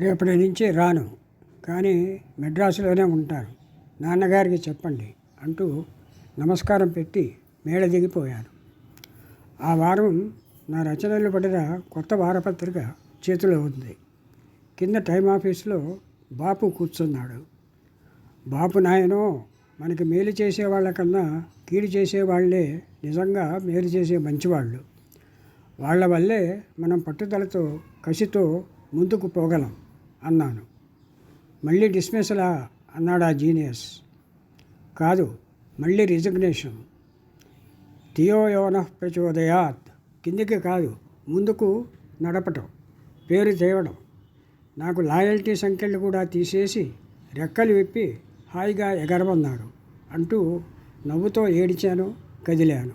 రేపటి నుంచి రాను. కానీ మెడ్రాసులోనే ఉంటాను. నాన్నగారికి చెప్పండి అంటూ నమస్కారం పెట్టి మేడ దిగిపోయాను. ఆ వారం నా రచనలు పడిన కొత్త వారపత్రిక చేతిలో ఉంది. కింద టైం ఆఫీస్లో బాపు కూర్చున్నాడు. బాపు నాయనో మనకి మేలు చేసే వాళ్ళకన్నా కీడు చేసేవాళ్ళే నిజంగా మేలు చేసే మంచివాళ్ళు. వాళ్ళ వల్లే మనం పట్టుదలతో కసితో ముందుకు పోగలం. అన్నాను. మళ్ళీ డిస్మిసలా? అన్నాడు ఆ జీనియస్. కాదు మళ్ళీ రిజిగ్నేషన్. థియోయోన ప్రచోదయాత్. కిందికి కాదు ముందుకు నడపటం పేరు తేవడం. నాకు లాయల్టీ సంఖ్యలు కూడా తీసేసి రెక్కలు విప్పి హాయిగా ఎగరమన్నాడు. అంటూ నవ్వుతో ఏడిచాను కదిలాను.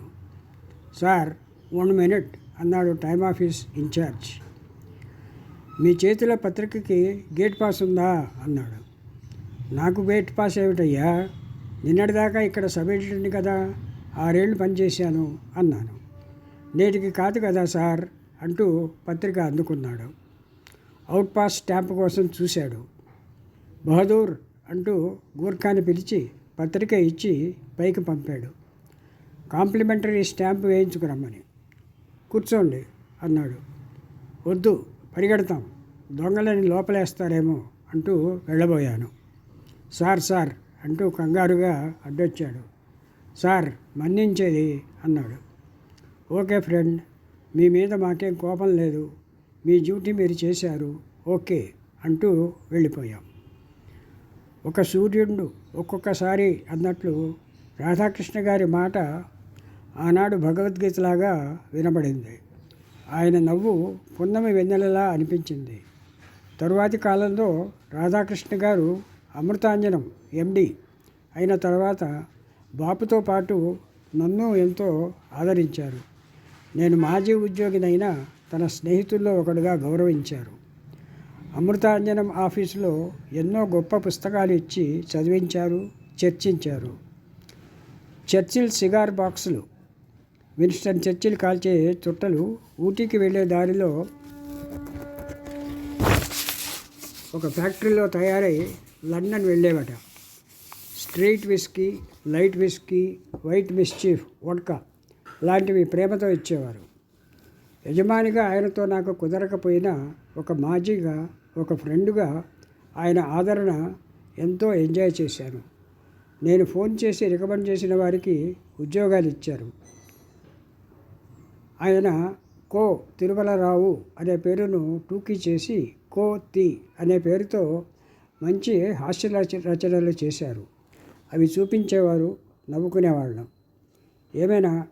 సార్ వన్ మినిట్ అన్నాడు టైమ్ ఆఫీస్ ఇన్ఛార్జ్. మీ చేతిలో పత్రికకి గేట్ పాస్ ఉందా? అన్నాడు. నాకు గేట్ పాస్ ఏమిటయ్యా? నిన్నటిదాకా ఇక్కడ సబ్ ఎడిటర్ని కదా ఆరేళ్ళు పనిచేశాను అన్నాను. నేటికి కాదు కదా సార్ అంటూ పత్రిక అందుకున్నాడు. అవుట్ పాస్ స్టాంప్ కోసం చూశాడు. బహదూర్ అంటూ గూర్ఖాని పిలిచి పత్రిక ఇచ్చి పైకి పంపాడు. కాంప్లిమెంటరీ స్టాంప్ వేయించుకురమ్మని. కూర్చోండి అన్నాడు. వద్దు పరిగెడతాం. దొంగలని లోపలేస్తారేమో అంటూ వెళ్ళబోయాను. సార్ సార్ అంటూ కంగారుగా అడ్డొచ్చాడు. సార్ మన్నించేది అన్నాడు. ఓకే ఫ్రెండ్ మీ మీద మాకేం కోపం లేదు. మీ డ్యూటీ మీరు చేశారు. ఓకే అంటూ వెళ్ళిపోయాం. ఒక సూర్యుడు ఒక్కొక్కసారి అన్నట్లు రాధాకృష్ణ గారి మాట ఆనాడు భగవద్గీతలాగా వినబడింది. ఆయన నవ్వు పున్నమి వెన్నెలలా అనిపించింది. తరువాతి కాలంలో రాధాకృష్ణ గారు అమృతాంజనం ఎండి అయిన తర్వాత బాపుతో పాటు నన్ను ఎంతో ఆదరించారు. నేను మాజీ ఉద్యోగినైనా తన స్నేహితుల్లో ఒకడుగా గౌరవించారు. అమృతాంజనం ఆఫీసులో ఎన్నో గొప్ప పుస్తకాలు ఇచ్చి చదివించారు చర్చించారు. చర్చిల్ సిగార్ బాక్సులు విన్స్టన్ చర్చిల్ కాల్చే చుట్టలు ఊటీకి వెళ్ళే దారిలో ఒక ఫ్యాక్టరీలో తయారై London వెళ్ళేవట. Street whisky light whisky white mischief vodka లాంటివి ప్రేమతో ఇచ్చేవారు. యజమానిగా ఆయనతో నాకు కుదరకపోయినా ఒక మాజీగా ఒక ఫ్రెండ్గా ఆయన ఆదరణ ఎంతో ఎంజాయ్ చేశాను. నేను ఫోన్ చేసి రికమెండ్ చేసిన వారికి ఉద్యోగాలు ఇచ్చారు. ఆయన కో తిరుమలరావు అనే పేరును టూకీ చేసి కో తి అనే పేరుతో మంచి హాస్య రచనలు చేశారు. అవి చూపించేవారు నవ్వుకునేవాళ్ళం. ఏమైనా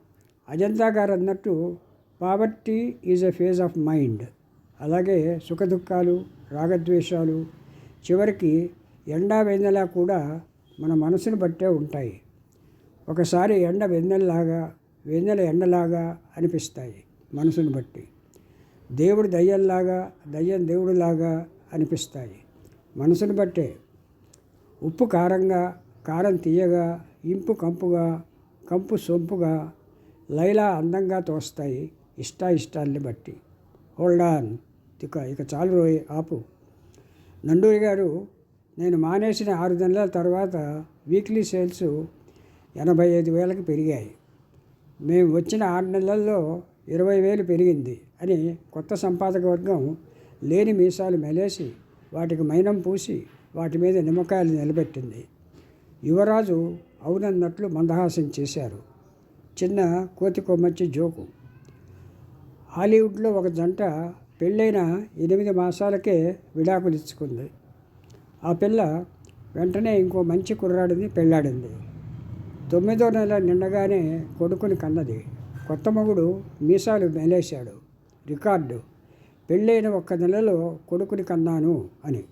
అజంతా గారు అన్నట్టు poverty is a phase of mind అలాగే సుఖదుఖాలు రాగద్వేషాలు చివరికి ఎండా వెన్నెల కూడా మన మనసును బట్టే ఉంటాయి. ఒకసారి ఎండ వెన్నెలలాగా వెన్నెల ఎండలాగా అనిపిస్తాయి మనసును బట్టి. దేవుడు దయ్యంలాగా దయ్యం దేవుడిలాగా అనిపిస్తాయి. మనసును బట్టే ఉప్పు కారంగా కారం తీయగా ఇంపు కంపుగా కంపు సొంపుగా లైలా అందంగా తోస్తాయి ఇష్టాయిష్టాన్ని బట్టి. హోల్డ్ ఆన్ ఇక ఇక చాలు రోయ్ ఆపు. నండూరి గారు నేను మానేసిన ఆరు నెలల తర్వాత వీక్లీ సేల్స్ ఎనభై ఐదు వేలకు పెరిగాయి. మేము వచ్చిన ఆరు నెలల్లో ఇరవై వేలు పెరిగింది అని కొత్త సంపాదక వర్గం లేని మీసాలు మెలేసి వాటికి మైనం పూసి వాటి మీద నిమ్మకాయలు నిలబెట్టింది. యువరాజు అవునన్నట్లు మందహాసం చేశారు. చిన్న కోతికొమ్మచ్చి జోకు. హాలీవుడ్లో ఒక జంట పెళ్ళైన ఎనిమిది మాసాలకే విడాకులు ఇచ్చుకుంది. ఆ పిల్ల వెంటనే ఇంకో మంచి కుర్రాడిని పెళ్ళాడింది. తొమ్మిదో నెల నిండగానే కొడుకుని కన్నది. కొత్త మొగుడు మీసాలు మేలేశాడు. రికార్డు పెళ్ళైన ఒక్క నెలలో కొడుకుని కన్నాను అని.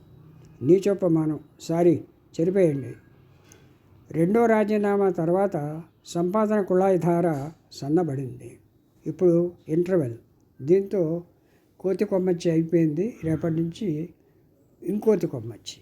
నీచోపమానం. సారీ చెరిపేయండి. రెండో రాజీనామా తర్వాత సంపాదన కుళాయి ధార సన్నబడింది. ఇప్పుడు ఇంటర్వెల్. దీంతో కోతి కొమ్మచ్చి అయిపోయింది. రేపటి నుంచి ఇంకోతి కొమ్మచ్చి.